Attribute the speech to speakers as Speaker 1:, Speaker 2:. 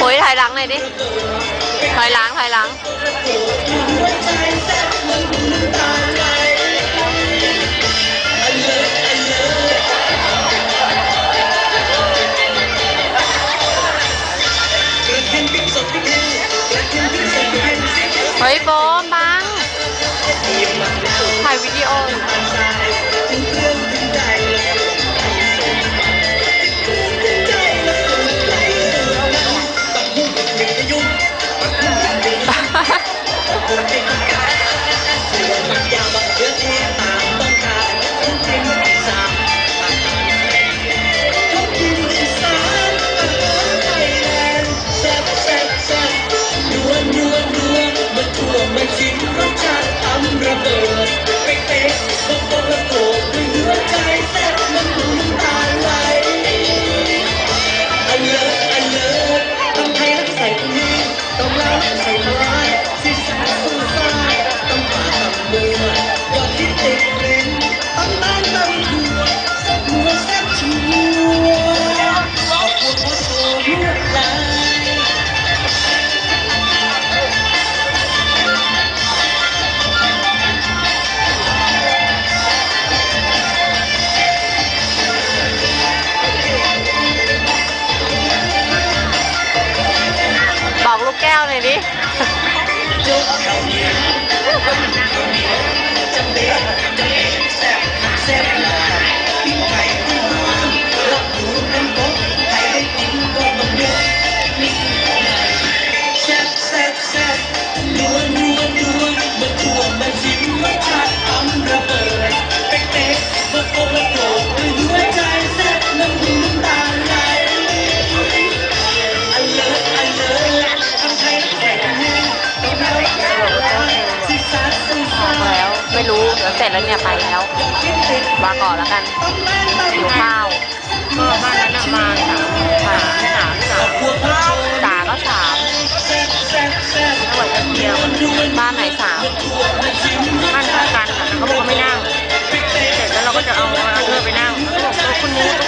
Speaker 1: โอ้ยถ
Speaker 2: อยหลังหน่อยดิ
Speaker 1: ถอ
Speaker 2: ยหลังถอยหลัง
Speaker 1: เฮ้
Speaker 2: ยโบมบัง
Speaker 1: ถ่ายวิดีโอ
Speaker 2: วหน่อยดิ
Speaker 1: รู้เดี๋ยวเสร็จแล้วเนี่ยไ
Speaker 2: ปแล้ว
Speaker 1: มาก่อ
Speaker 2: นแล้วกัน
Speaker 1: หิวข้
Speaker 2: าว
Speaker 3: ก็บ้านนั้นนะมาสามสามสาม
Speaker 1: สามสา
Speaker 2: ก็สาม
Speaker 1: จัไหวัดเดียวบ้านไหนสามบ้านข้างกันค่ะเขาบอกว่าไม่นั่งเสร็จแล้วเราก็จะเอาเธอไปนั่งเขาบอกคุณนู้